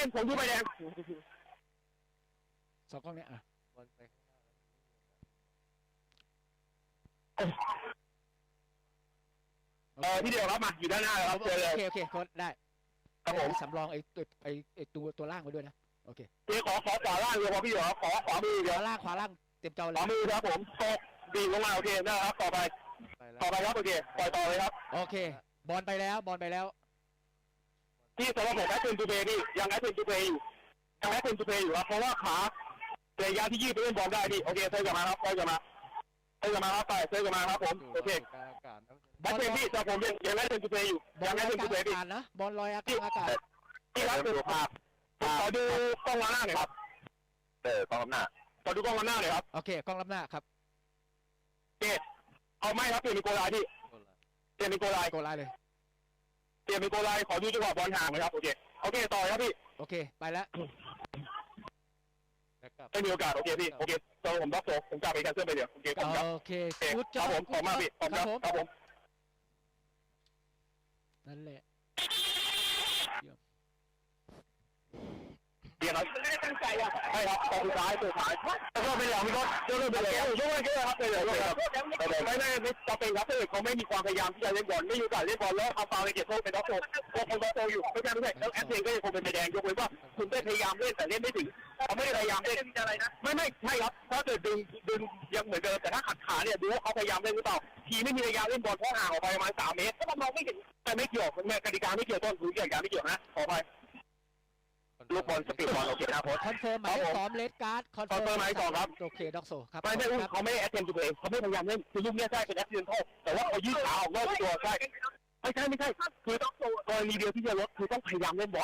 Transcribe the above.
ย็นผมดูใบแดงสองกล้องเนี้ยอะบอลไปข้างหน้าแล้วเออพี่เดียวครับมาอยู่ด้านหน้าครับโอเจอเลยเคโอเคโค้ดได้ครับผมสำรองไอ้ตัวไอ้ไอ้ตัวตัวล่างไว้ด้วยนะโอเคพี่ขอขอขวาล่างเดียวพอพี่เดียวครับขอขวามือขเดียววาล่างขวาล่างเต็มจอขเลวายมือครับผมตกดีดลงมาโอเคได้ครับต่อไปไปแล้วต่อไปครับโอเคปล่อยต่อเลยครับโอเค บอลไปแล้วบอลไปแล้ว พี่สำหรับผมแอดเทนทูเพย์พี่ยังแอดเทนทูเพย์อยู่ยังแอดเทนทูเพย์อยู่ครับเพราะว่าขาระยะที่ยืดไปเล่นบอลได้พี่โอเคเซฟกลับมาครับเซฟกลับมาเซฟกลับมาครับไปเซฟกลับมาครับผมอยู่โอเคกลางอากาศนะแอดเทนพี่แต่ผมยังยังแอดเทนทูเพย์อยู่บอยัลงลแออดยเทนกลาทูงเพย์พี่อากาศนะบอลลอยอากาศอากาศพี่ครับดูภาพขอดูกล้องล้างหน้าหน่อยครับเออกล้องล้างหน้าขอดูกล้องล้างหน้าหน่อยครับโอเคกล้องรับหน้าครับเกตเอาไม่ครับเปลี่ยนเป็นโกลายพี่คนละเปลี่ยนเป็นโกลายโกไลน์เลยเปลี่ยนเป็นโกลายขอดูจังหวะบอลห่างหน่อยครับ โอเค โอเค ต่อเลยครับพี่โอเค ไปแล้วแล้วกลับไม่มีโอกาส โอเคพี่ โอเคโซผมบล็อกโซผมกลับไปแคนเซิลไปเดี๋ยว โอเคผมครับโอเคโอเคกูดคจ็อรับบผมขอบมากพี่ขอบคครัรับบผมครับผม นั่นแหละเดี๋ยว ครับไม่ได้ตั้งใจอะใช่ครับตอนสุดท้ายสุดท้ายแล้วก็เป็นหลังพี่รถเจ้าเรื่องเป็นแล้วช่วยกันครับเลยเลยครับไม่ไม่ไม่จะเป็นครับถ้าเกิดเขาไม่มีความพยายามที่จะเล่นบอลไม่มีโอกาสเล่นบอลแล้วเอาฟาวล์ไปเก็บโทษเป็นด็อกโตก็คงด็อกโตอยู่ไม่ใช่ไม่ใช่แล้วแอดเพลงก็ยังคงเป็นใบแดงยกเว้นว่าคุณได้พยายามเล่นแต่เล่นไม่ถึงเขาไม่ได้พยายามเล่นอะไรนะไม่ไม่ใช่ครับถ้าเกิดดึงดึงยังเหมือนเดิมแต่ถ้าขัดขาเนี่ยดูว่าเขาพยายามเล่นหรือเปล่าทีไม่มีพยายามเล่นบอลเพราะห่างออกไปประมาณสามเมตรก็มองไม่เห็นแต่ไม่เกี่ยวกติกาไม่เกี่ยวต้นรู้อย่างไม่เกี่ยวนะขอไป ลูกบอลสปีดบอลโอเคนะโค้ชคอนเฟิร์มหมายเลขสองเลดการ์ดคอนเฟิร์คอนเฟิร์มหมายเลขสองครับโอเคด็อกโซครับไม่ไม่ครับเขาไม่แอดเทนตัวเองเขาไม่พยายามเล่นคือลูกเนี้ยใช่เป็นแอดเทนโทษแต่ว่าเขายืดขาออกนอกตัวใช่ไม่ใช่ไม่ใช่คือต้องกรณีเดียวที่จะลดคือต้องพยายามเล่นบอล